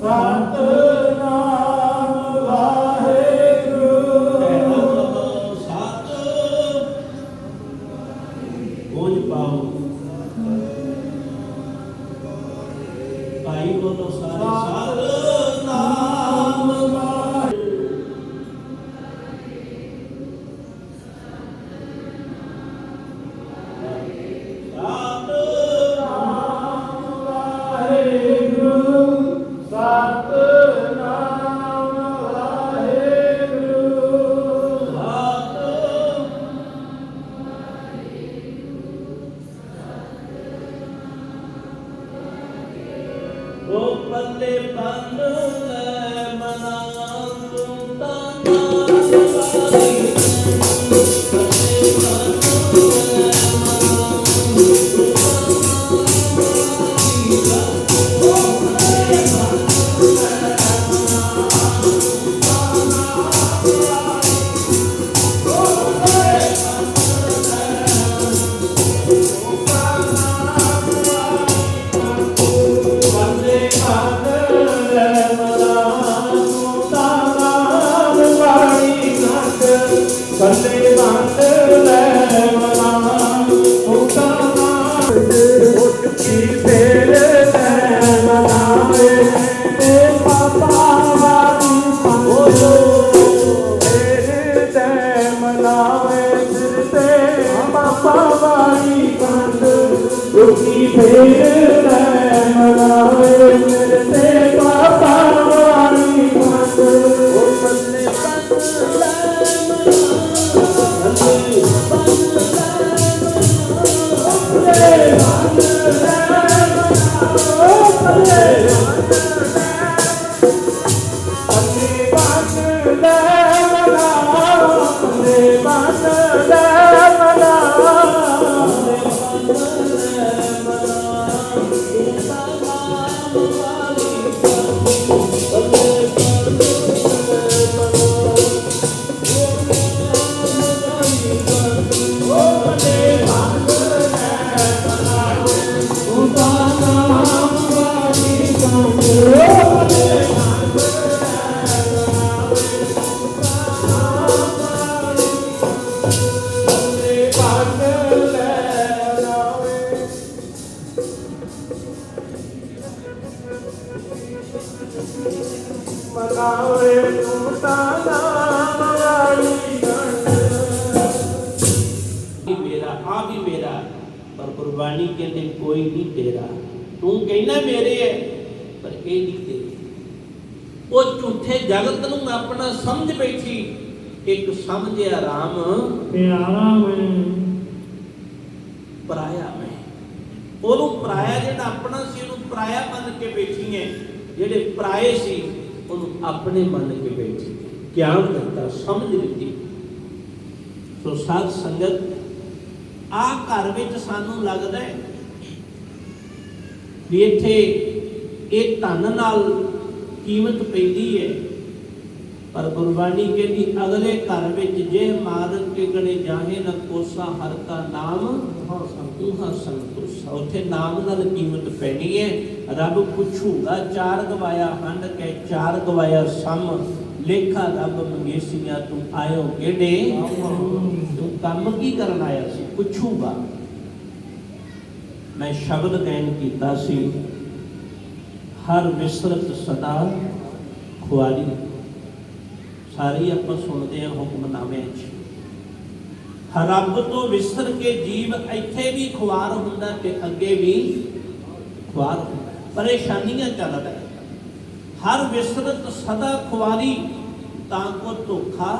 ਸਤਨਾਮ ਰੁਕੀ ਸਮਝਿਆ ਰਾਮ ਪਿਆਰਾ ਮੈਂ ਪਰਾਇਆ ਮੈਂ। ਉਹਨੂੰ ਪਰਾਇਆ ਜਿਹੜਾ ਆਪਣਾ ਸੀ ਉਹਨੂੰ ਪਰਾਇਆ ਮੰਨ ਕੇ ਬੈਠੀ ਹੈ। ਜਿਹੜੇ ਪਰਾਏ ਸੀ ਉਹਨੂੰ ਆਪਣੇ ਮੰਨ ਕੇ ਬੈਠੀ ਗਿਆਨ ਦਿੱਤਾ ਸਮਝ ਦਿੱਤੀ ਸੋ ਸਾਧ ਸੰਗਤ ਆ ਘਰ ਵਿੱਚ ਸਾਨੂੰ ਲੱਗਦਾ ਹੈ ਵੀ ਇੱਥੇ ਇਹ ਧਨ ਨਾਲ ਕੀਮਤ ਪੈਂਦੀ ਹੈ। ਪਰ ਗੁਰਬਾਣੀ ਕਹਿੰਦੀ ਅਗਲੇ ਘਰ ਵਿੱਚ ਜੇ ਮਾਰਗ ਕੇ ਗੜੇ ਜਾਹੇ ਨ ਕੋਸਾ ਹਰ ਕਾ ਨਾਮ ਉਹਾ ਸੰਤੋਸ਼ਾ ਉੱਥੇ ਨਾਮ ਨਾਲ ਕੀਮਤ ਪੈਣੀ ਹੈ। ਰੱਬ ਪੁੱਛੂਗਾ ਚਾਰ ਗਵਾਇਆ ਹੰਡ ਕੇ ਚਾਰ ਗਵਾਇਆ ਸਮ। ਲੇਖਾ ਰੱਬ ਮੰਗੇਸੀਆਂ ਤੂੰ ਆਇਓ ਕਿਹੜੇ? ਤੂੰ ਕੰਮ ਕੀ ਕਰਨ ਆਇਆ ਸੀ? ਪੁੱਛੂਗਾ। ਮੈਂ ਸ਼ਬਦ ਗਾਇਨ ਕੀਤਾ ਸੀ। ਹਰ ਵਿਸਰਤ ਸਦਾ ਖੁਆਰੀ। ਸਾਰੀ ਆਪਾਂ ਸੁਣਦੇ ਹਾਂ ਹੁਕਮਨਾਮਿਆਂ 'ਚ। ਰੱਬ ਤੋਂ ਵਿਸਰ ਕੇ ਜੀਵ ਇੱਥੇ ਵੀ ਖੁਆਰ ਹੁੰਦਾ ਤੇ ਅੱਗੇ ਵੀ ਖੁਆਰ ਹੁੰਦਾ। ਪਰੇਸ਼ਾਨੀਆਂ ਚੱਲਦਾ ਹੈ। ਹਰ ਵਿਸਰਤ ਸਦਾ ਖੁਆਰੀ ਤਾਂ ਕੋ ਧੋਖਾ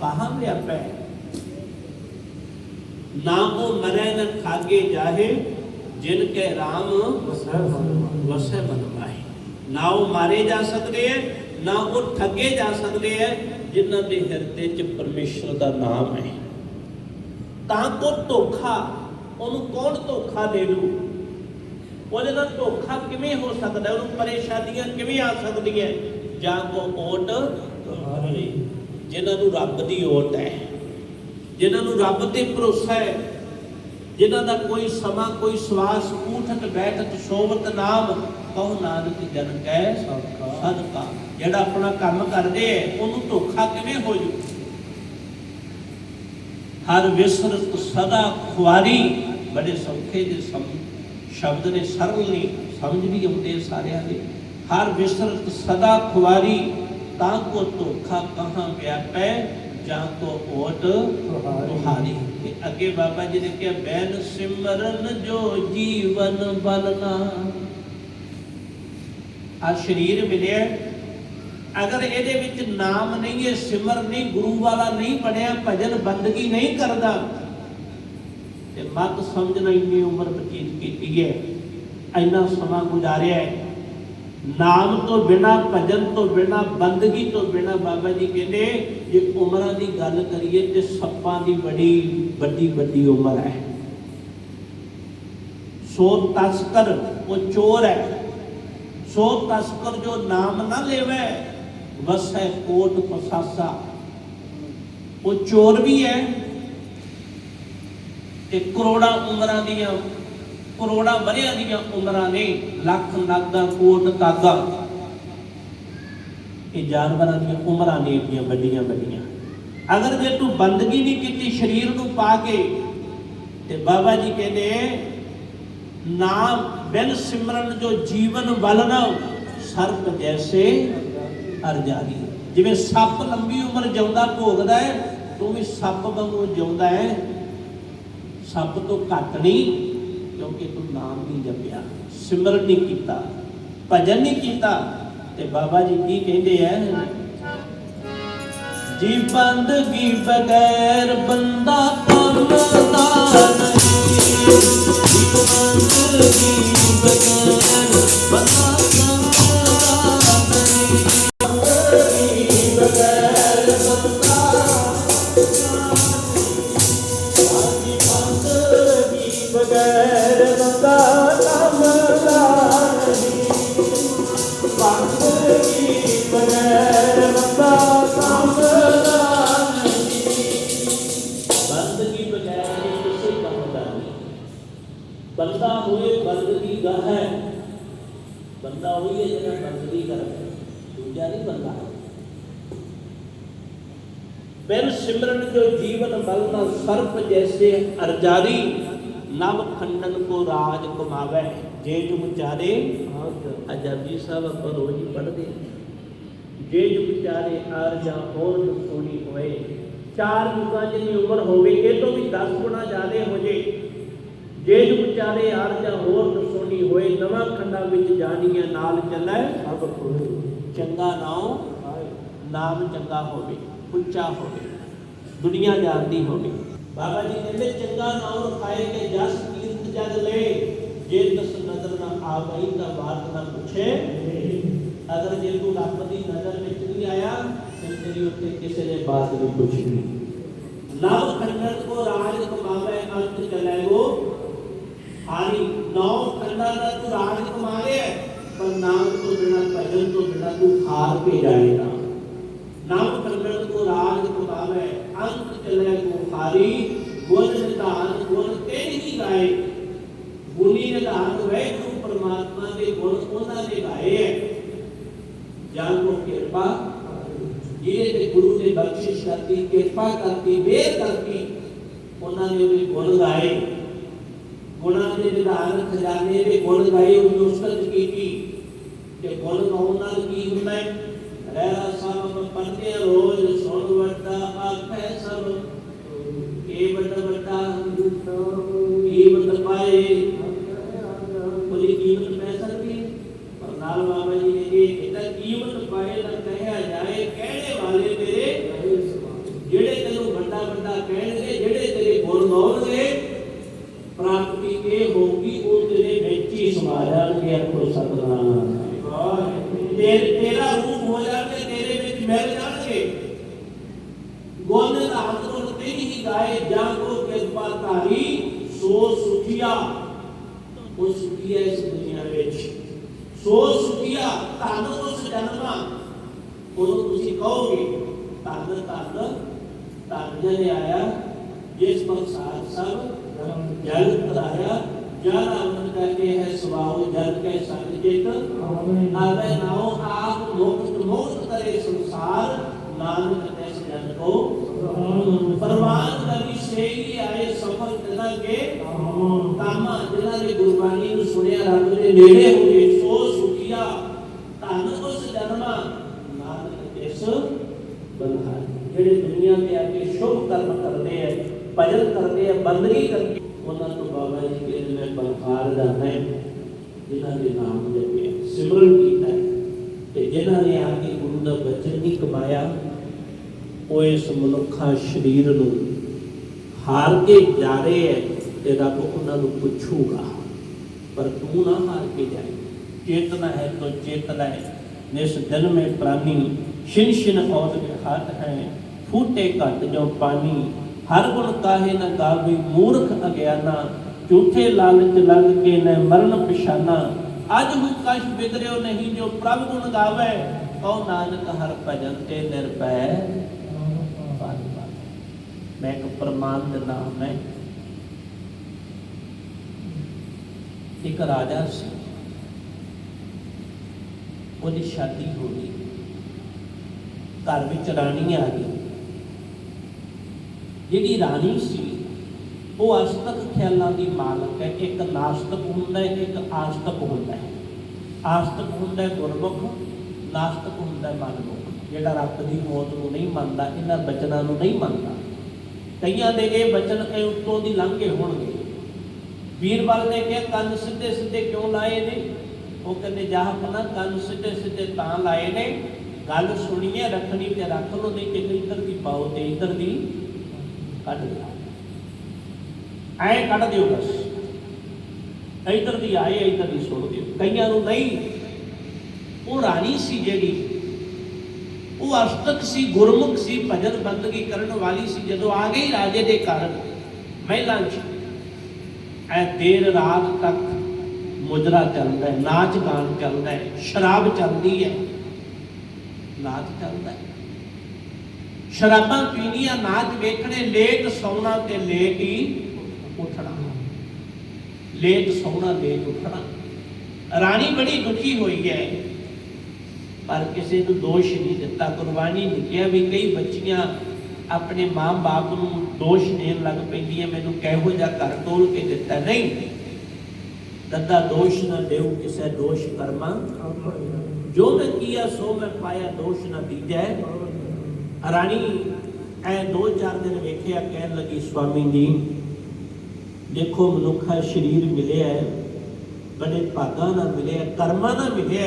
ਕਹਾਂ ਵਿਆਪੈ ਨਾ ਉਹ ਮਰੈ ਨ ਖਾਗੇ ਜਾਹੇ ਜਿਨ ਕੇ RAM ਵਸੇ ਬਨਵਾਏ ਨਾ ਉਹ ਮਾਰੇ ਜਾ ਸਕਦੇ ਹੈ ਨਾ ਉਹ ਠੱਗੇ ਜਾ ਸਕਦੇ ਹੈ ਜਿਨ੍ਹਾਂ ਦੇ ਹਿਰਦੇ 'ਚ ਪਰਮੇਸ਼ਰ ਦਾ ਨਾਮ ਹੈ ਤਾਂ ਕੋ ਧੋਖਾ ਉਹਨੂੰ ਕੌਣ ਧੋਖਾ ਦੇ ਦੂ? ਉਹਦੇ ਨਾਲ ਧੋਖਾ ਕਿਵੇਂ ਹੋ ਸਕਦਾ? ਉਹਨੂੰ ਪਰੇਸ਼ਾਨੀਆਂ ਕਿਵੇਂ ਆ ਸਕਦੀਆਂ? ਜਾਂ ਕੋ ਓਟ ਤੁਹਾਰੀ ਜਿਨ੍ਹਾਂ ਨੂੰ ਰੱਬ ਦੀ ਓਟ ਹੈ ਜਿਨ੍ਹਾਂ ਨੂੰ ਰੱਬ ਤੇ ਭਰੋਸਾ ਹੈ ਜਿਨ੍ਹਾਂ ਦਾ ਕੋਈ ਸਮਾਂ ਕੋਈ ਸਵਾਸ ਉਠਤ ਬੈਠਤ ਸੋਵਤ ਨਾਮ ਕਹੋ ਨਾਨਕ ਜਨ ਕੈ ਸਦਕਾ। ਜਿਹੜਾ ਆਪਣਾ ਕੰਮ ਕਰਦੇ ਹੈ ਉਹਨੂੰ ਧੋਖਾ ਕਿਵੇਂ ਹੋ ਜੂ? ਹਰ ਵਿਸਰਤ ਸਦਾ ਖੁਆਰੀ ਬੜੇ ਸੌਖੇ ਦੇ ਸ਼ਬਦ ਨੇ ਸਰਲ ਨੇ ਸਮਝ ਵੀ ਆਉਂਦੇ ਸਾਰਿਆਂ ਦੇ। ਹਰ ਵਿਸਰਤ ਸਦਾ ਖੁਆਰੀ ਤਾਂ ਕੋ ਧੋਖਾ ਕਹਾਂ ਵਿਆਪੈ ਜਾਂ ਕੋ ਓਟ ਤੁਹਾਰੀ ਤੇ ਅੱਗੇ ਬਾਬਾ ਜੀ ਨੇ ਕਿਹਾ ਬੈਨ ਸਿਮਰਨ ਜੋ ਜੀਵਨ ਬਲਨਾ। ਆ ਸਰੀਰ ਮਿਲਿਆ ਅਗਰ ਇਹਦੇ ਵਿੱਚ ਨਾਮ ਨਹੀਂ ਹੈ, ਸਿਮਰ ਨਹੀਂ, ਗੁਰੂ ਵਾਲਾ ਨਹੀਂ ਬਣਿਆ, ਭਜਨ ਬੰਦਗੀ ਨਹੀਂ ਕਰਦਾ, ਤੇ ਮਤ ਸਮਝਣਾ ਇੰਨੀ ਉਮਰ ਬਤੀਤ ਕੀਤੀ ਹੈ, ਇੰਨਾ ਸਮਾਂ ਗੁਜ਼ਾਰਿਆ ਹੈ। ਨਾਮ ਤੋਂ ਬਿਨਾ, ਭਜਨ ਤੋਂ ਬਿਨਾ, ਬੰਦਗੀ ਤੋਂ ਬਿਨਾ ਬਾਬਾ ਜੀ ਕਹਿੰਦੇ, ਜੇ ਉਮਰਾਂ ਦੀ ਗੱਲ ਕਰੀਏ ਤੇ ਸੱਪਾਂ ਦੀ ਬੜੀ, ਵੱਡੀ ਵੱਡੀ ਉਮਰ ਹੈ। ਸੋ ਤਸਕਰ, ਉਹ ਚੋਰ ਹੈ। ਸੋ ਤਸਕਰ ਜੋ ਨਾਮ ਨਾ ਲੈਵੇ ਵਸੈ ਕੋਟ ਪਸਾਸਾ। ਉਹ ਚੋਰ ਵੀ ਹੈ ਤੇ ਕਰੋੜਾਂ ਉਮਰਾਂ ਦੀਆਂ, ਕਰੋੜਾਂ ਵਰਿਆਂ ਦੀਆਂ ਉਮਰਾਂ ਨੇ ਲੱਖ ਨਾਗਾ ਕੋਟ ਕਾਗਾ ਇਹ ਜਾਨਵਰਾਂ ਦੀਆਂ ਉਮਰਾਂ ਨੇ ਏਡੀਆਂ ਵੱਡੀਆਂ ਵੱਡੀਆਂ। ਅਗਰ ਜੇ ਤੂੰ ਬੰਦਗੀ ਨਹੀਂ ਕੀਤੀ ਸਰੀਰ ਨੂੰ ਪਾ ਕੇ, ਤੇ ਬਾਬਾ ਜੀ ਕਹਿੰਦੇ ਨਾਮ ਬਿਨ ਸਿਮਰਨ ਜੋ ਜੀਵਨ ਬਲਨਾ ਸਰਪ ਜੈਸੇ ਹਰ ਜਾਰੀ ਜਿਵੇਂ ਸੱਪ ਲੰਬੀ ਉਮਰ ਜਿਉਂਦਾ, ਭੋਗਦਾ ਹੈ ਤੂੰ ਵੀ ਸੱਪ ਵਾਂਗੂ ਜਿਉਂਦਾ ਹੈ। ਸੱਪ ਤੋਂ ਘੱਟ ਨਹੀਂ, ਕਿਉਂਕਿ ਤੂੰ ਨਾਮ ਨਹੀਂ ਜਪਿਆ। ਸਿਮਰਨ ਨਹੀਂ ਕੀਤਾ, ਭਜਨ ਨਹੀਂ ਕੀਤਾ। ਤੇ ਬਾਬਾ ਜੀ ਕੀ ਕਹਿੰਦੇ ਐ ਜੀ ਬੰਦਗੀ ਬਗੈਰ ਬੰਦਾ ਕੰਮ ਨਹੀਂ। ਜੀ ਬੰਦਗੀ ਬਗੈਰ ਅਜਬਜੀ ਸਾਹਿਬ ਆਪਾਂ ਰੋਜ਼ ਹੀ ਪੜ੍ਹਦੇ। ਜੇ ਜੁਗ ਚਾਰੇ ਅਰਜਾ ਹੋਰ ਸੋਣੀ ਹੋਏ ਚਾਰ ਯੁਗਾਂ ਜਿੰਨੀ ਉਮਰ ਹੋਵੇ ਇਹ ਤੋਂ ਵੀ 10 ਗੁਣਾ ਜ਼ਿਆਦਾ ਹੋ ਜੇ। ਜੇ ਜੁਗ ਚਾਰੇ ਅਰਜਾ ਹੋਰ ਸੋਣੀ ਹੋਏ ਨਵਾਂ ਖੰਡਾ ਵਿੱਚ ਜਾਣੀਆਂ ਨਾਲ ਚੱਲੇ ਸਭ ਕੋਈ ਚੰਗਾ ਨਾਉ ਨਾਮ ਚੰਗਾ ਹੋਵੇ ਉੱਚਾ ਹੋਵੇ ਦੁਨੀਆ ਜਾਣਦੀ ਹੋਵੇ। ਬਾਬਾ ਜੀ ਕਹਿੰਦੇ ਚੰਗਾ ਨਾਮ ਰਖਾਏ ਕੇ ਜਸ ਕੀਰਤ ਜਗ ਲੈ ਜੇ ਤਸ ਨਜ਼ਰ ਨਾ ਆਵਈ ਤਾਂ ਬਾਤ ਨਾ ਪੁੱਛੇ ਅਗਰ ਜੇ ਤੂੰ ਰੱਬ ਦੀ ਨਜ਼ਰ ਵਿੱਚ ਨਹੀਂ ਆਇਆ ਤੇ ਤੇਰੀ ਉੱਤੇ ਕਿਸੇ ਨੇ ਬਾਤ ਨਹੀਂ ਪੁੱਛਣੀ ਨਵ ਖੰਡਨ ਕੋ ਰਾਜ ਕਮਾਵੇ ਅੰਤ ਚਲੇਗੋ ਹਾਰੀ ਨੌ ਖੰਡਾਂ ਦਾ ਤੂੰ ਰਾਜ ਕਮਾ ਲਿਆ ਪਰ ਨਾਮ ਤੋਂ ਬਿਨਾ ਭਜਨ ਤੋਂ ਬਿਨਾ ਤੂੰ ਹਾਰ ਕੇ ਜਾਏਗਾ ਨਾਮ ਖੰਡਨ ਕੋ ਰਾਜ ਕਮਾਵੇ ਅੰਤ ਚਲੇਗੋ ਹਾਰੀ ਗੁਣ ਨਿਧਾਨ ਗੁਣ ਤੇ ਨਹੀਂ ਗਾਏ ਗੁਣੀ ਨਿਧਾਨ ਵੈਗੁਰੂ ਪਰਮਾਤਮਾ ਦੇ ਗੁਣ ਉਹਨਾਂ ਨੇ ਗਾਏ ਹੈ ਜਾਨ ਕੋ ਕਿਰਪਾ ਜਿਹਦੇ ਤੇ ਗੁਰੂ ਨੇ ਬਖਸ਼ਿਸ਼ ਕਰਤੀ ਕਿਰਪਾ ਕਰਤੀ ਮਿਹਰ ਕਰਤੀ ਉਹਨਾਂ ਨੇ ਉਹਦੇ ਗੁਣ ਗਾਏ ਗੁਣਾਂ ਦੇ ਵਿਧਾਨ ਖਜ਼ਾਨੇ ਦੇ ਗੁਣ ਗਾਏ ਉਹਨੂੰ ਉਸਤਤ ਕੀਤੀ ਤੇ ਗੁਣ ਗਾਉਣ ਨਾਲ ਕੀ ਹੁੰਦਾ ਹੈ ਰਹਿਰਾ ਸਾਹਿਬ ਪੜ੍ਹਦੇ ਹਾਂ ਰੋਜ਼ ਸੁਣ ਵੱਡਾ ਆਖੇ ਸਭ ਇਹ ਵੱਡਾ ਵੱਡਾ ਕੀਮਤ ਪਾਏ ਉਹਦੀ ਕੀਮਤ ਪੈ ਸਕਦੀ ਹੈ ਪਰ ਨਾਲ ਬਾਬਾ ਜੀ ਨੇ ਇਹ ਇਹਦਾ ਕੀਮਤ ਪਾਏ ਨਾ ਕਹਿਆ ਜਾਏ ਕਹਿਣੇ ਵਾਲੇ ਤੇਰੇ ਜਿਹੜੇ ਤੈਨੂੰ ਵੱਡਾ ਵੱਡਾ ਕਹਿਣਗੇ ਜਿਹੜੇ ਤੇਰੇ ਗੁਣ ਗਾਉਣਗੇ ਪ੍ਰਾਪਤੀ ਇਹ ਹੋਊਗੀ ਉਹ ਤੇਰੇ ਵਿੱਚ ਹੀ ਸਮਾ ਜਾਣਗੇ ਆਖੋ ਸਤਨਾਮ ਤੇ ਤੇਰਾ ਰੂਪ ਹੋ ਜਾਣਗੇ ਤੇਰੇ ਵਿੱਚ ਮਿਲ ਜਾਣਗੇ ਗੁਣ ਦਾ ਅੰਤਰੋਂ ਤੇ ਹੀ ਗਾਏ ਜਾਂ ਕੋ ਕਿਰਪਾ ਧਾਰੀ ਸੋ ਸੁਖੀਆ ਉਹ ਸੁਖੀਆ ਇਸ ਦੁਨੀਆ ਵਿੱਚ ਸੋ ਸੁਖੀਆ ਧੰਨ ਉਸ ਜਨਮਾ ਉਦੋਂ ਤੁਸੀਂ ਕਹੋਗੇ ਧੰਨ ਧੰਨ ਧੰਨ ਜਨ ਆਇਆ ਜਿਸ ਪਰ ਸਾਧ ਸਭ ਜਲ ਕਰਾਇਆ ਜਲ ਅਮਨ ਕਹੇ ਹੈ ਸਵਾਉ ਜਲ ਕੇ ਸੰਗ ਚਿਤ ਆਵੇ ਨਾਉ ਆਪ ਮੁਕਤ ਮੁਕਤ ਕਰੇ ਸੰਸਾਰ ਨਾਨਕ ਐਸ ਜਨ ਕੋ ਪਰਵਾਨ ਕਰੀ ਸੇਈ ਆਏ, ਸਫਲ ਤਿਨਾ ਕੇ ਕਾਮਾ ਜਿਨ੍ਹਾਂ ਨੇ ਗੁਰਬਾਣੀ ਨੂੰ ਸੁਣਿਆ, ਰੱਬ ਦੇ ਨੇੜੇ ਹੋ ਗਏ ਸੋ ਸੁਖੀਆ। ਧਨ ਉਸ ਜਨਮਾ, ਨਾਨਕ ਇਸ ਬਲਹਾਰੀ। ਜਿਹੜੇ ਦੁਨੀਆ ਤੇ ਆ ਕੇ ਸ਼ੁਭ ਕਰਮ ਕਰਦੇ ਆ, ਭਜਨ ਕਰਦੇ ਆ, ਬੰਦਗੀ ਕਰਦੇ ਉਹਨਾਂ ਤੋਂ ਬਾਬਾ ਜੀ ਕਹਿੰਦੇ ਮੈਂ ਬਲਹਾਰ ਦਾ ਹੈ ਜਿਨ੍ਹਾਂ ਦੇ ਨਾਮ ਜਪੇ, ਸਿਮਰਨ ਕੀਤਾ ਹੈ। ਤੇ ਜਿਨ੍ਹਾਂ ਨੇ ਆ ਕੇ ਗੁਰੂ ਦਾ ਬਚਨ ਨਹੀਂ ਕਮਾਇਆ ਉਹ ਇਸ ਮਨੁੱਖਾ ਸਰੀਰ ਨੂੰ ਹਾਰ ਕੇ ਜਾ ਰਹੇ ਹੈ ਤੇ ਰੱਬ ਉਹਨਾਂ ਨੂੰ ਪੁੱਛੂਗਾ। ਪਰ ਤੂੰ ਨਾ ਹਾਰ ਕੇ ਜਾਏ। ਚੇਤਨਾ ਹੈ ਤੋ ਚੇਤਨਾ ਹੈ। ਨਿਸ ਦਿਨ ਮੇ ਪ੍ਰਾਨੀ ਸ਼ਿਨ ਸ਼ਿਨ ਔਤ ਕੇ ਹੱਥ ਹੈ, ਫੂਟੇ ਘਟ ਜੋ ਪਾਣੀ ਹਰ ਗੁਣ ਕਾਹੇ ਨਾ ਗਾਵੇ ਮੂਰਖ ਅਗਿਆਨਾ। ਝੂਠੇ ਲਾਲਚ ਲੰਗ ਕੇ ਨੇ ਮਰਨ ਪਛਾਨਾ। ਅਜ ਹੂ ਕਸ਼ ਬਿਦਰਿਓ ਨਹੀਂ ਜੋ ਪ੍ਰਭ ਗੁਣ ਗਾਵੇ। ਕਉ ਨਾਨਕ ਹਰ ਭਜਨ ਤੇ ਨਿਰਭੈ ਮੈਂ ਇੱਕ ਪ੍ਰਮਾਨ ਦਾ ਨਾਮ ਹੈ। ਇੱਕ ਰਾਜਾ ਸੀ। ਉਹਦੀ ਸ਼ਾਦੀ ਹੋ ਗਈ। ਘਰ ਵਿੱਚ ਰਾਣੀ ਆ ਗਈ। ਜਿਹੜੀ ਰਾਣੀ ਸੀ, ਉਹ ਅਸਤਕ ਖਿਆਲਾਂ ਦੀ ਮਾਲਕ ਹੈ। ਇੱਕ ਨਾਸਤਕ ਹੁੰਦਾ ਹੈ ਇੱਕ ਆਸਤਕ ਹੁੰਦਾ ਹੈ। ਆਸਤਕ ਹੁੰਦਾ ਹੈ ਗੁਰਮੁਖ ਨਾਸਤਕ ਹੁੰਦਾ ਹੈ ਮਨਮੁਖ। ਜਿਹੜਾ ਰੱਬ ਦੀ ਮੌਤ ਨੂੰ ਨਹੀਂ ਮੰਨਦਾ, ਇਹਨਾਂ ਬਚਨਾਂ ਨੂੰ ਨਹੀਂ ਮੰਨਦਾ। ਕਈਆਂ ਦੇ ਇਹ ਬਚਨ ਇਹ ਉੱਤੋਂ ਦੀ ਲੰਘ ਕੇ ਹੋਣਗੇ। ਵੀਰਬਲ ਨੇ ਕਿਹਾ, ਕੰਨ ਸਿੱਧੇ ਸਿੱਧੇ ਕਿਉਂ ਲਾਏ ਨੇ? ਉਹ ਕਹਿੰਦੇ ਜਾਹਪਨਾ ਕੰਨ ਸਿੱਧੇ ਸਿੱਧੇ ਤਾਂ ਲਾਏ ਨੇ। ਗੱਲ ਸੁਣੀਏ, ਰੱਖਣੀ ਤੇ ਰੱਖ ਲਓ, ਨਹੀਂ ਕਿ ਇੱਧਰ ਦੀ ਪਾਓ ਤੇ ਇੱਧਰ ਦੀ ਕੱਢ ਦਿਓ। ਐ ਕੱਢ ਦਿਓ ਬਸ। ਇੱਧਰ ਦੀ ਆਏ, ਇੱਧਰ ਦੀ ਸੁਣ ਦਿਓ। ਕਈਆਂ ਨੂੰ ਨਹੀਂ। ਉਹ ਰਾਣੀ ਸੀ ਜਿਹੜੀ ਉਹ ਅਸ਼ਤਕ ਸੀ, ਗੁਰਮੁਖ ਸੀ, ਭਜਨ ਬੰਦਗੀ ਕਰਨ ਵਾਲੀ ਸੀ, ਜਦੋਂ ਆ ਗਈ ਰਾਜੇ ਦੇ ਘਰ, ਮਹਿਲਾਂ 'ਚ, ਐ ਦੇਰ ਰਾਤ ਤੱਕ ਮੁਜਰਾ ਚੱਲਦਾ ਹੈ, ਨਾਚ ਗਾਨ ਚੱਲਦਾ ਹੈ, ਸ਼ਰਾਬ ਚੱਲਦੀ ਹੈ। ਨਾਚ ਚੱਲਦਾ ਹੈ। ਸ਼ਰਾਬਾਂ ਪੀਣੀਆਂ, ਨਾਚ ਵੇਖਣੇ, ਲੇਟ ਸੌਣਾ ਤੇ ਲੇਟ ਹੀ ਉੱਠਣਾ। ਲੇਟ ਸੌਣਾ, ਲੇਟ ਉੱਠਣਾ। ਰਾਣੀ ਬੜੀ ਦੁਖੀ ਹੋਈ ਹੈ। ਪਰ ਕਿਸੇ ਨੂੰ ਦੋਸ਼ ਨਹੀਂ ਦਿੱਤਾ। ਕੁਰਬਾਨੀ ਨਹੀਂ ਕਿਹਾ ਵੀ ਕਈ ਬੱਚੀਆਂ ਆਪਣੇ ਮਾਂ-ਬਾਪ ਨੂੰ ਦੋਸ਼ ਦੇਣ ਲੱਗ ਪੈਂਦੀਆਂ, ਮੈਨੂੰ ਕਿਹੋ ਜਿਹਾ ਘਰ ਤੋਲ ਕੇ ਦਿੱਤਾ? ਨਹੀਂ। ਦੱਦਾ ਦੋਸ਼ ਨਾ ਦੇਉ ਕਿਸੇ ਦੋਸ਼ ਕਰਮਾ ਜੋ ਮੈਂ ਕੀਆ, ਸੋ ਮੈਂ ਪਾਇਆ, ਦੋਸ਼ ਨਾ ਦੀਜੈ ਰਾਣੀ ਐ ਦੋ ਚਾਰ ਦਿਨ ਵੇਖਿਆ, ਕਹਿਣ ਲੱਗੀ ਸਵਾਮੀ ਜੀ, ਦੇਖੋ, ਮਨੁੱਖਾ ਸਰੀਰ ਮਿਲਿਆ ਬੜੇ ਭਾਗਾਂ ਨਾਲ ਮਿਲਿਆ ਕਰਮਾਂ ਨਾਲ ਮਿਲਿਆ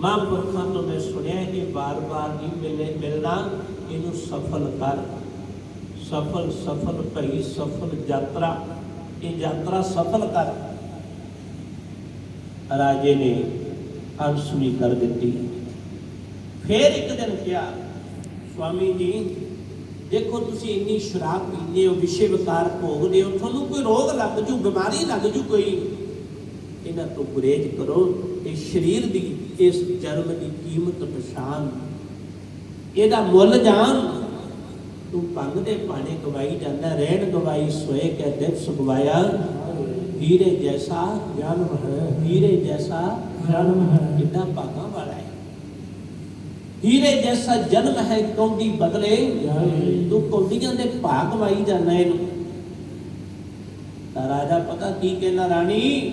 ਮਹਾਂਪੁਰਖਾਂ ਤੋਂ ਮੈਂ ਸੁਣਿਆ ਕਿ ਬਾਰ-ਬਾਰ ਨਹੀਂ ਮਿਲੇ, ਮਿਲਣਾ ਇਹਨੂੰ ਸਫਲ ਕਰ। ਸਫਲ ਸਫਲ ਭਈ, ਸਫਲ ਯਾਤਰਾ। ਇਹ ਯਾਤਰਾ ਸਫਲ ਕਰ। ਰਾਜੇ ਨੇ ਅਨਸੁਣੀ ਕਰ ਦਿੱਤੀ। ਫਿਰ ਇੱਕ ਦਿਨ ਕਿਹਾ, ਸਵਾਮੀ ਜੀ, ਦੇਖੋ ਤੁਸੀਂ ਇੰਨੀ ਸ਼ਰਾਬ ਪੀਂਦੇ ਹੋ, ਵਿਸ਼ੇ ਵਿਕਾਰ ਭੋਗਦੇ ਹੋ, ਤੁਹਾਨੂੰ ਕੋਈ ਰੋਗ ਲੱਗ ਜੂ, ਬਿਮਾਰੀ ਲੱਗ ਜੂ ਕੋਈ। ਇਹਨਾਂ ਤੋਂ ਗੁਰੇਜ ਕਰੋ, ਇਹ ਸਰੀਰ ਦੀ ਇਸ ਜਨਮ ਦੀ ਕੀਮਤ ਪਛਾਣ। ਇਹਦਾ ਮੁੱਲ ਜਾਣ। ਤੂੰ ਭੰਗ ਦੇ ਪਾਣੇ ਗਵਾਈ ਜਾਂਦਾ, ਰਹਿਣ ਗਵਾਈ, ਸੋਏ ਕੇ ਦਿਵਸ ਗਵਾਇਆ ਹੀਰੇ ਜੈਸਾ ਜਨਮ ਹੈ, ਹੀਰੇ ਜੈਸਾ ਜਨਮ ਹੈ। ਕਿੰਨਾ ਭਾਗਾਂ ਵਾਲਾ ਹੈ। ਹੀਰੇ ਜੈਸਾ ਜਨਮ ਹੈ ਕੌਂਦੀ ਬਦਲੇ। ਤੂੰ ਕੌਂਦੀਆਂ ਦੇ ਭਾਗ ਵਾਈ ਜਾਂਦਾ ਇਹਨੂੰ। ਤਾਂ ਰਾਜਾ ਪਤਾ ਕੀ ਕਹਿੰਦਾ, ਰਾਣੀ,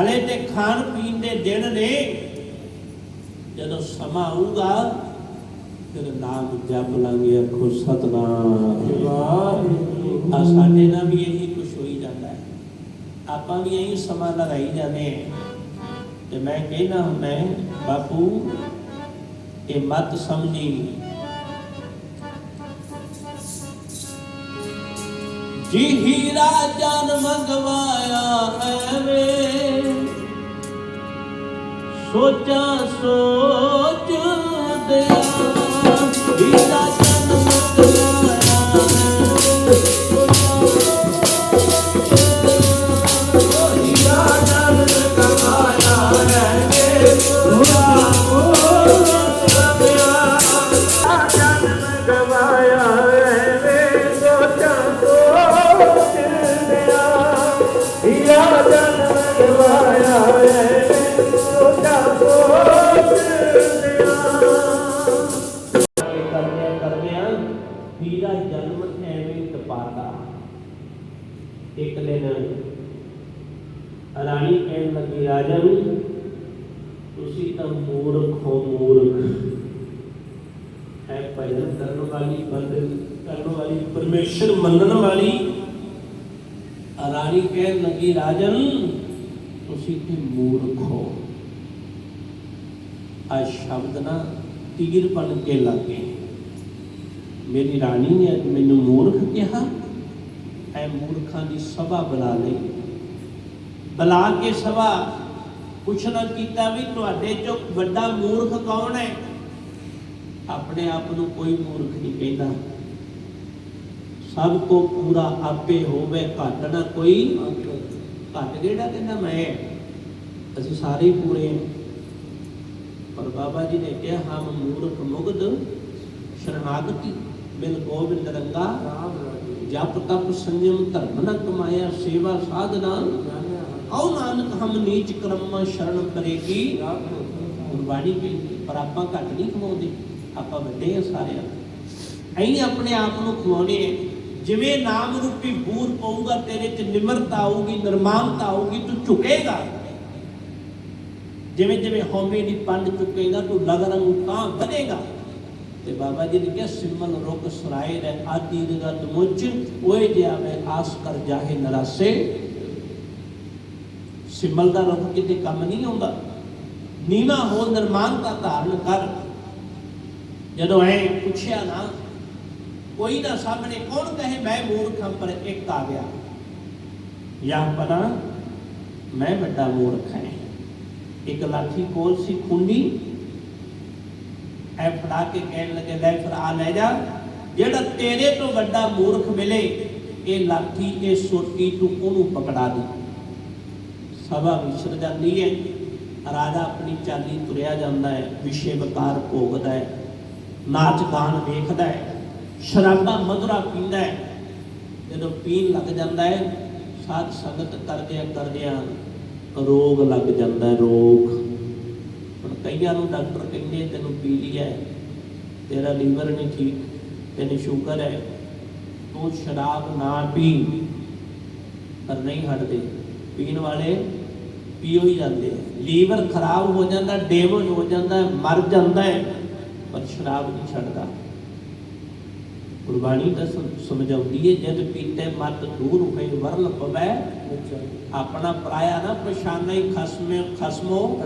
ਹਲੇ ਤੇ ਖਾਣ ਪੀਣ ਦੇ ਦਿਨ ਨੇ। ਜਦੋਂ ਸਮਾਂ ਆਊਗਾ ਫਿਰ ਨਾਮ ਜਪ ਲਾਂਗੇ ਆਖੋ ਸਤਨਾਮ। ਆ ਸਾਡੇ ਨਾਲ ਵੀ ਇਹੀ ਕੁਝ ਹੋਈ ਜਾਂਦਾ ਹੈ। ਆਪਾਂ ਵੀ ਇਹੀ ਸਮਾਂ ਲਗਾਈ ਜਾਂਦੇ ਹਾਂ। ਤੇ ਮੈਂ ਕਹਿਣਾ ਹੁੰਦਾ ਹੈ, ਬਾਪੂ ਇਹ ਮਤ ਸਮਝੀ ਜੀ ਹੀਰਾ ਜਨ ਮੰਗਵਾਇਆ ਐਵੇਂ ਸੋਚਾਂ ਸੋਚ ਦਿਆ ਹੀਰਾ ਤੇ ਮੂਰਖ ਆ ਸ਼ਬਦ ਨਾ ਤੀਰ ਬਣ ਕੇ ਲੱਗੇ ਮੇਰੀ ਰਾਣੀ ਨੇ ਅੱਜ ਮੈਨੂੰ ਮੂਰਖ ਕਿਹਾ। ਐ ਮੂਰਖਾਂ ਦੀ ਸਭਾ ਬੁਲਾ ਲਈ। ਬੁਲਾ ਕੇ ਸਭਾ। ਪੁੱਛਣਾ ਕੀਤਾ ਵੀ ਤੁਹਾਡੇ ਚੋਂ ਵੱਡਾ ਮੂਰਖ ਕੌਣ ਹੈ? ਆਪਣੇ ਆਪ ਨੂੰ ਕੋਈ ਮੂਰਖ ਨਹੀਂ ਕਹਿੰਦਾ। ਸਭ ਕੋ ਪੂਰਾ ਆਪੇ ਹੋਵੇ ਘੱਟ ਨਾ ਕੋਈ। ਘੱਟ ਕਿਹੜਾ ਕਹਿੰਦਾ ਮੈਂ? ਅਸੀਂ ਸਾਰੇ ਹੀ ਪੂਰੇ ਹਾਂ। ਪਰ ਬਾਬਾ ਜੀ ਨੇ ਕਿਹਾ, ਹਮ ਮੂਰਖ ਮੁਗਧ ਸ਼ਰਨਾਗਤੀ, ਬਿਨ ਗੋਬਿੰਦ ਰੰਗਾ, ਜਪ ਤਪ ਸੰਜਮ ਧਰਮ ਨ ਕਮਾਇਆ, ਸੇਵਾ ਸਾਧਨਾ। ਆਉ ਨਾਨਕ, ਹਮ ਨੀਚ ਕਰਮ ਸ਼ਰਨ ਕਰੇਗੀ। ਗੁਰਬਾਣੀ ਕਹਿੰਦੀ ਪਰ ਆਪਾਂ ਘੱਟ ਨਹੀਂ ਖਵਾਉਂਦੇ ਆਪਾਂ ਵੱਡੇ ਆ ਸਾਰਿਆਂ ਐਂ ਆਪਣੇ ਆਪ ਨੂੰ ਖਵਾਉਣੇ ਜਿਵੇਂ ਨਾਮ ਰੂਪੀ ਬੂਰ ਪਊਗਾ, ਤੇਰੇ ਚ ਨਿਮਰਤਾ ਆਊਗੀ, ਨਿਰਮਾਨਤਾ ਆਊਗੀ, ਤੂੰ ਝੁਕੇਗਾ। ਜਿਵੇਂ ਜਿਵੇਂ ਹਉਮੈ ਦੀ ਪੰਡ ਚੁੱਕੇਗਾ, ਤੂੰ ਲਗਰੰ ਤਾਂ ਵਧੇਗਾ। ਤੇ ਬਾਬਾ ਜੀ ਨੇ ਕਿਹਾ ਸਿਮਲ ਰੁਕ ਸਰਾਏ ਰਹਿ, ਆਦੀ ਰਗਤ ਮੁੱਚ ਓਏ ਜਿਆ ਮੈਂ ਆਸ ਕਰ ਜਾਹੇ ਨਰਾਸੇ। ਸਿਮਲ ਦਾ ਰੁੱਖ ਕਿਤੇ ਕੰਮ ਨਹੀਂ ਆਉਂਦਾ। ਨੀਵਾ ਹੋ ਨਿਰਮਾਨਤਾ ਧਾਰਨ ਕਰ। ਜਦੋਂ ਐ ਪੁੱਛਿਆ ਨਾ, ਕੋਈ ਨਾ ਸਾਹਮਣੇ ਕੌਣ ਕਹੇ, ਮੈਂ ਮੂਰਖ ਹਾਂ, ਪਰ ਇੱਕ ਆ ਗਿਆ। ਯਾ ਪਤਾ ਮੈਂ ਵੱਡਾ ਮੂਰਖ ਹਾਂ। ਇੱਕ ਲਾਠੀ ਕੋਲ ਸੀ ਖੁੰਡੀ। ਐ ਫੜਾ ਕੇ ਕਹਿਣ ਲੱਗੇ, ਲੈ ਫਿਰ ਆ ਲੈ ਜਾ। ਜਿਹੜਾ ਤੇਰੇ ਤੋਂ ਵੱਡਾ ਮੂਰਖ ਮਿਲੇ, ਇਹ ਲਾਠੀ, ਇਹ ਸੋਟੀ ਤੂੰ ਉਹਨੂੰ ਪਕੜਾ ਦੇ। ਸਭਾ ਵਿਸਰ ਜਾਂਦੀ ਹੈ। ਰਾਜਾ ਆਪਣੀ ਚਾਲੀ ਤੁਰਿਆ ਜਾਂਦਾ ਹੈ, ਵਿਸ਼ੇ ਵਿਕਾਰ ਭੋਗਦਾ ਹੈ, ਨਾਚ ਗਾਨ ਵੇਖਦਾ ਹੈ, ਸ਼ਰਾਬਾਂ ਮਧੁਰਾ ਪੀਂਦਾ ਹੈ। ਜਦੋਂ ਪੀਣ ਲੱਗ ਜਾਂਦਾ ਹੈ, ਸਾਧ ਸੰਗਤ ਕਰਦਿਆਂ ਕਰਦਿਆਂ ਰੋਗ ਲੱਗ ਜਾਂਦਾ ਰੋਗ। ਹੁਣ ਕਈਆਂ ਨੂੰ ਡਾਕਟਰ ਕਹਿੰਦੇ ਤੈਨੂੰ ਪੀ ਲਿਆ ਹੈ, ਤੇਰਾ ਲੀਵਰ ਨਹੀਂ ਠੀਕ ਤੈਨੂੰ ਸ਼ੂਗਰ ਹੈ ਤੂੰ ਸ਼ਰਾਬ ਨਾ ਪੀ ਪਰ ਨਹੀਂ ਹਟਦੇ। ਪੀਣ ਵਾਲੇ ਪੀਓ ਹੀ ਜਾਂਦੇ ਲੀਵਰ ਖਰਾਬ ਹੋ ਜਾਂਦਾ ਡੈਮੇਜ ਹੋ ਜਾਂਦਾ ਮਰ ਜਾਂਦਾ ਹੈ ਪਰ ਸ਼ਰਾਬ ਨਹੀਂ ਛੱਡਦਾ। ਗੁਰਬਾਣੀ ਤਾਂ ਸਮ- ਸਮਝਾਉਂਦੀ ਹੈ ਜਦ ਪੀਤੇ ਮਤ ਦੂਰ ਹੋਏ ਵਰਲ ਪਵੈ। ਆਪਣਾ ਪਰਾਇਆ ਨਾ ਪਛਾਨਾ ਹੀ ਖਸਮੇ ਖਸਮੋ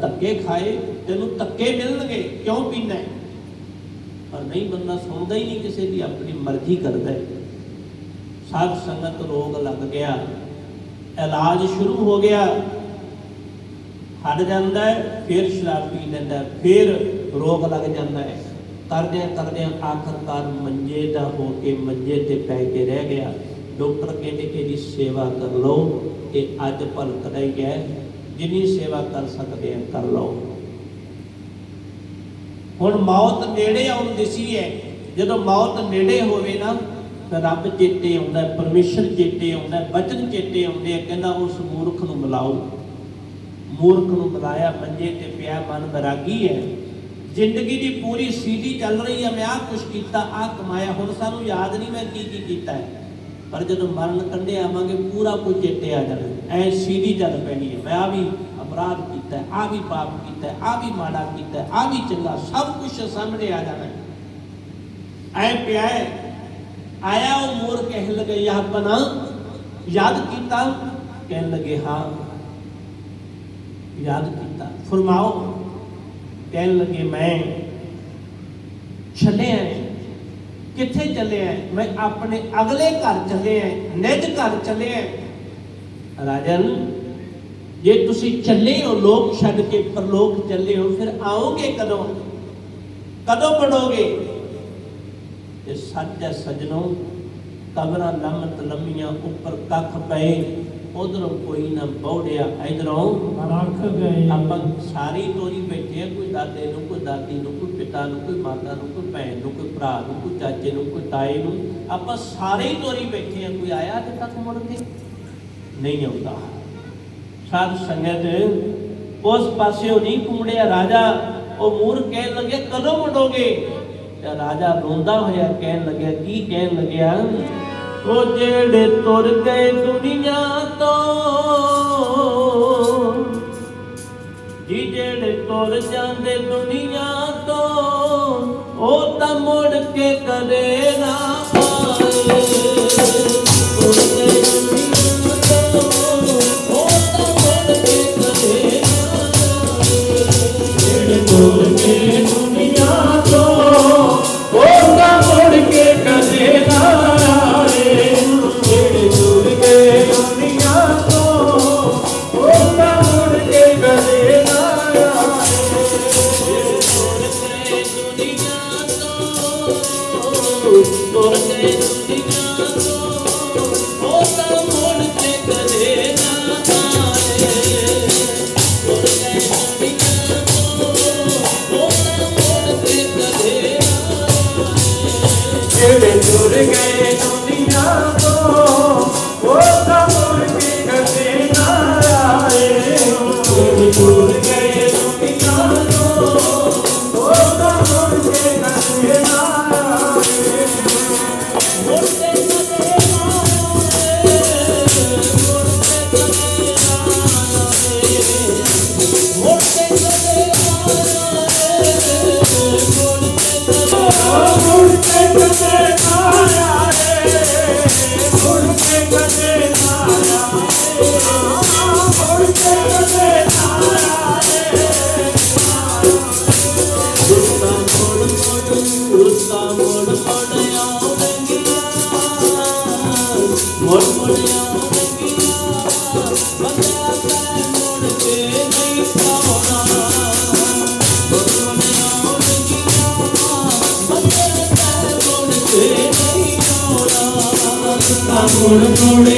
ਧੱਕੇ ਖਾਏ। ਤੈਨੂੰ ਧੱਕੇ ਮਿਲਣਗੇ ਕਿਉਂ ਪੀਣਾ ਹੈ ਪਰ ਨਹੀਂ ਬੰਦਾ ਸੁਣਦਾ ਹੀ ਨਹੀਂ ਕਿਸੇ ਦੀ ਆਪਣੀ ਮਰਜ਼ੀ ਕਰਦਾ ਹੈ ਸਾਧ ਸੰਗਤ ਰੋਗ ਲੱਗ ਗਿਆ। ਇਲਾਜ ਸ਼ੁਰੂ ਹੋ ਗਿਆ। ਹਟ ਜਾਂਦਾ ਹੈ ਫਿਰ ਸ਼ਰਾਬ ਪੀ ਲੈਂਦਾ ਫਿਰ ਰੋਗ ਲੱਗ ਜਾਂਦਾ ਹੈ ਕਰਦਿਆਂ ਕਰਦਿਆਂ ਆਖਰਕਾਰ ਮੰਜੇ ਦਾ ਹੋ ਕੇ ਮੰਜੇ ਤੇ ਪੈ ਕੇ ਰਹਿ ਗਿਆ। ਡਾਕਟਰ ਕਹਿੰਦੇ ਕਿ ਇਹਦੀ ਸੇਵਾ ਕਰ ਲਓ ਤੇ ਅੱਜ ਭਲਕ ਦਾ ਹੀ। ਹੈ ਜਿੰਨੀ ਸੇਵਾ ਕਰ ਸਕਦੇ ਆ ਕਰ ਲਓ। ਹੁਣ ਮੌਤ ਨੇੜੇ ਆਉਣ ਦਿਸੀ ਹੈ। ਜਦੋਂ ਮੌਤ ਨੇੜੇ ਹੋਵੇ ਨਾ ਤਾਂ ਰੱਬ ਚੇਤੇ ਆਉਂਦਾ ਹੈ, ਪਰਮੇਸ਼ਰ ਚੇਤੇ ਆਉਂਦਾ ਹੈ, ਬਚਨ ਚੇਤੇ ਆਉਂਦੇ ਆ ਕਹਿੰਦਾ ਉਸ ਮੂਰਖ ਨੂੰ ਮਿਲਾਓ। ਮੂਰਖ ਨੂੰ ਬੁਲਾਇਆ ਮੰਜੇ ਤੇ ਪਿਆ ਮਨ ਬਰਾਗੀ ਹੈ। ਜ਼ਿੰਦਗੀ ਦੀ ਪੂਰੀ ਸੀਡੀ ਚੱਲ ਰਹੀ ਹੈ ਮੈਂ ਆਹ ਕੁਛ ਕੀਤਾ, ਆਹ ਕਮਾਇਆ, ਹੁਣ ਸਾਨੂੰ ਯਾਦ ਨਹੀਂ ਮੈਂ ਕੀ ਕੀ ਕੀਤਾ ਹੈ। ਪਰ ਜਦੋਂ ਮਰਨ ਕੰਢੇ ਆਵਾਂਗੇ, ਪੂਰਾ ਕੁਝ ਚੇਤੇ ਆ ਜਾਣਾ ਐ ਸੀਡੀ ਚੱਲ ਪੈਣੀ ਹੈ। ਮੈਂ ਆ ਵੀ ਅਪਰਾਧ ਕੀਤਾ ਆ ਵੀ ਪਾਪ ਕੀਤਾ ਆ ਵੀ ਮਾੜਾ ਕੀਤਾ ਆ ਵੀ ਚੰਗਾ, ਸਭ ਕੁਝ ਸਾਹਮਣੇ ਆ ਜਾਣਾ ਐ ਪਿਆ ਹੈ, ਆਇਆ ਉਹ ਮੂਰ ਕਹਿਣ ਲੱਗੇ ਯਾ ਬਨਾ ਯਾਦ ਕੀਤਾ? ਕਹਿਣ ਲੱਗੇ, ਹਾਂ, ਯਾਦ ਕੀਤਾ। ਫਰਮਾਓ ਕਹਿਣ ਲੱਗੇ, ਮੈਂ ਛੱਡਿਆ ਕਿੱਥੇ ਚੱਲਿਆ? ਮੈਂ ਆਪਣੇ ਅਗਲੇ ਘਰ ਚੱਲਿਆ, ਨਿੱਜ ਘਰ ਚੱਲਿਆ। ਰਾਜਨ ਜੇ ਤੁਸੀਂ ਚੱਲੇ ਹੋ, ਲੋਕ ਛੱਡ ਕੇ ਪਰਲੋਕ ਚੱਲੇ ਹੋ, ਫਿਰ ਆਓਗੇ ਕਦੋਂ? ਕਦੋਂ ਪੜੋਗੇ? ਤੇ ਸੱਚ ਹੈ ਸਜਣੋ, ਕਬਰਾਂ ਲੰਮਤ ਲੰਮੀਆਂ ਉੱਪਰ ਕੱਖ ਪਏ। ਉਧਰੋਂ ਕੋਈ ਨਾ ਬੌੜਿਆ ਇਧਰੋਂ ਰੱਖ ਗਏ। ਆਪਾਂ ਸਾਰੀ ਤੋਰੀ ਬੈਠੇ ਆ ਕੋਈ ਦਾਦੇ ਨੂੰ ਕੋਈ ਦਾਦੀ ਨੂੰ ਕੋਈ ਪਿਤਾ ਨੂੰ ਕੋਈ ਮਾਤਾ ਨੂੰ ਕੋਈ ਭੈਣ ਨੂੰ ਕੋਈ ਭਰਾ ਨੂੰ ਕੋਈ ਚਾਚੇ ਨੂੰ ਕੋਈ ਤਾਏ ਨੂੰ ਆਪਾਂ ਸਾਰੇ ਹੀ ਤੋਰੀ ਬੈਠੇ ਆ ਕੋਈ ਆਇਆ ਤੇ ਤੱਕ ਮੁੜ ਕੇ? ਨਹੀਂ ਆਉਂਦਾ। ਸਾਧ ਸੰਗਤ ਉਸ ਪਾਸਿਓ ਨਹੀਂ ਘੁੰਮੜਿਆ ਰਾਜਾ ਉਹ ਮੂਰ ਕਹਿਣ ਲੱਗੇ ਕਦੋਂ ਮੁੜੋਗੇ? ਤੇ ਰਾਜਾ ਰੋਂਦਾ ਹੋਇਆ ਕਹਿਣ ਲੱਗਿਆ ਕੀ ਕਹਿਣ ਲੱਗਿਆ? ਉਹ ਜਿਹੜੇ ਤੁਰ ਗਏ ਦੁਨੀਆ ਤੋਂ, ਜੀ ਜਿਹੜੇ ਤੁਰ ਜਾਂਦੇ ਦੁਨੀਆ ਤੋਂ, ਉਹ ਤਾਂ ਮੁੜ ਕੇ ਕਦੇ ਨਾ ਆਏ ਮੁੜ ਕੇ ਤਾਂ ਮੁੜ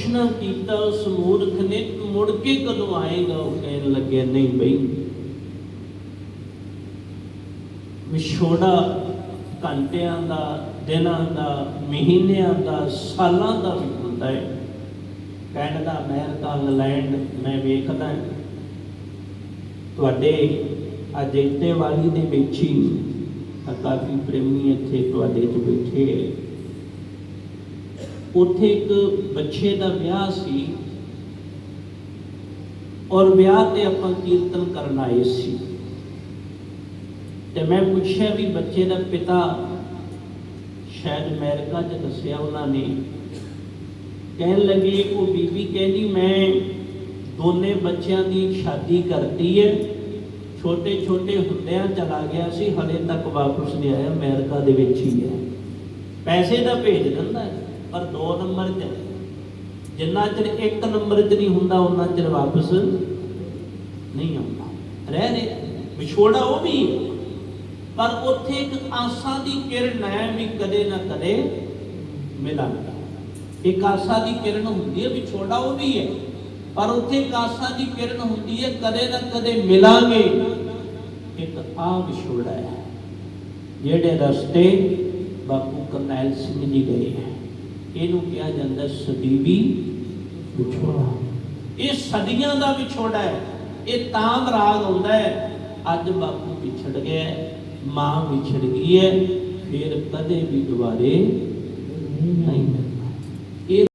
ਪੁੱਛਣਾ ਕੀਤਾ, ਉਸ ਮੂਰਖ ਨੇ ਮੁੜ ਕੇ ਕਦੋਂ ਆਏਗਾ? ਉਹ ਕਹਿਣ ਲੱਗਿਆ, ਨਹੀਂ ਬਈ। ਵਿਛੋੜਾ ਘੰਟਿਆਂ ਦਾ, ਦਿਨਾਂ ਦਾ, ਮਹੀਨਿਆਂ ਦਾ, ਸਾਲਾਂ ਦਾ ਵੀ ਹੁੰਦਾ ਹੈ। ਕੈਨੇਡਾ, ਅਮਰੀਕਾ, ਇੰਗਲੈਂਡ ਮੈਂ ਵੇਖਦਾ ਤੁਹਾਡੇ ਅਜੇਤੇ ਵਾਲੀ ਦੇ ਵਿੱਚ ਹੀ ਕਾਫੀ ਪ੍ਰੇਮੀ ਇੱਥੇ ਤੁਹਾਡੇ ਚ ਬੈਠੇ ਹੈ। ਉੱਥੇ ਇੱਕ ਬੱਚੇ ਦਾ ਵਿਆਹ ਸੀ ਔਰ ਵਿਆਹ ਤੇ ਆਪਾਂ ਕੀਰਤਨ ਕਰਨ ਆਏ ਸੀ। ਤੇ ਮੈਂ ਪੁੱਛਿਆ ਵੀ ਬੱਚੇ ਦਾ ਪਿਤਾ ਸ਼ਾਇਦ ਅਮਰੀਕਾ 'ਚ ਦੱਸਿਆ ਉਹਨਾਂ ਨੇ। ਕਹਿਣ ਲੱਗੇ ਉਹ ਬੀਬੀ ਕਹਿੰਦੀ ਮੈਂ ਦੋਨੇ ਬੱਚਿਆਂ ਦੀ ਸ਼ਾਦੀ ਕਰਤੀ ਹੈ। ਛੋਟੇ ਛੋਟੇ ਹੁੰਦਿਆਂ ਚਲਾ ਗਿਆ ਸੀ ਹਲੇ ਤੱਕ ਵਾਪਸ ਨਹੀਂ ਆਇਆ ਅਮਰੀਕਾ ਦੇ ਵਿੱਚ ਹੀ ਹੈ। ਪੈਸੇ ਤਾਂ ਭੇਜ ਦਿੰਦਾ ਹੈ, ਪਰ ਦੋ ਨੰਬਰ 'ਚ ਨਹੀਂ। ਜਿੰਨਾ ਚਿਰ ਇੱਕ ਨੰਬਰ 'ਚ ਨਹੀਂ ਹੁੰਦਾ ਉਹਨਾਂ ਚਿਰ ਵਾਪਸ ਨਹੀਂ ਆਉਂਦਾ। ਰਹਿ ਰਿਹਾ ਵਿਛੋੜਾ ਉਹ ਵੀ ਪਰ ਉੱਥੇ ਇੱਕ ਆਸਾ ਦੀ ਕਿਰਨ ਹੈ ਵੀ ਕਦੇ ਨਾ ਕਦੇ ਮਿਲਾਂਗਾ ਇੱਕ ਆਸਾ ਦੀ ਕਿਰਨ ਹੁੰਦੀ ਹੈ ਵਿਛੋੜਾ ਉਹ ਵੀ ਹੈ ਪਰ ਉੱਥੇ ਇੱਕ ਆਸਾ ਦੀ ਕਿਰਨ ਹੁੰਦੀ ਹੈ ਕਦੇ ਨਾ ਕਦੇ ਮਿਲਾਂਗੇ। ਇੱਕ ਆ ਵਿਛੋੜਾ ਹੈ ਜਿਹੜੇ ਰਸਤੇ ਬਾਪੂ ਕਰਨੈਲ ਸਿੰਘ ਜੀ ਗਏ ਹੈ ਇਹਨੂੰ ਕਿਹਾ ਜਾਂਦਾ ਸਦੀਵੀ ਵਿਛੋੜਾ। ਇਹ ਸਦੀਆਂ ਦਾ ਵਿਛੋੜਾ ਹੈ। ਇਹ ਤਾਂ ਰਾਗ ਆਉਂਦਾ ਹੈ, ਅੱਜ ਬਾਪੂ ਵਿਛੜ ਗਿਆ ਮਾਂ ਵਿਛੜ ਗਈ ਹੈ, ਫਿਰ ਕਦੇ ਵੀ ਦੁਬਾਰੇ ਨਹੀਂ ਮਿਲਣਾ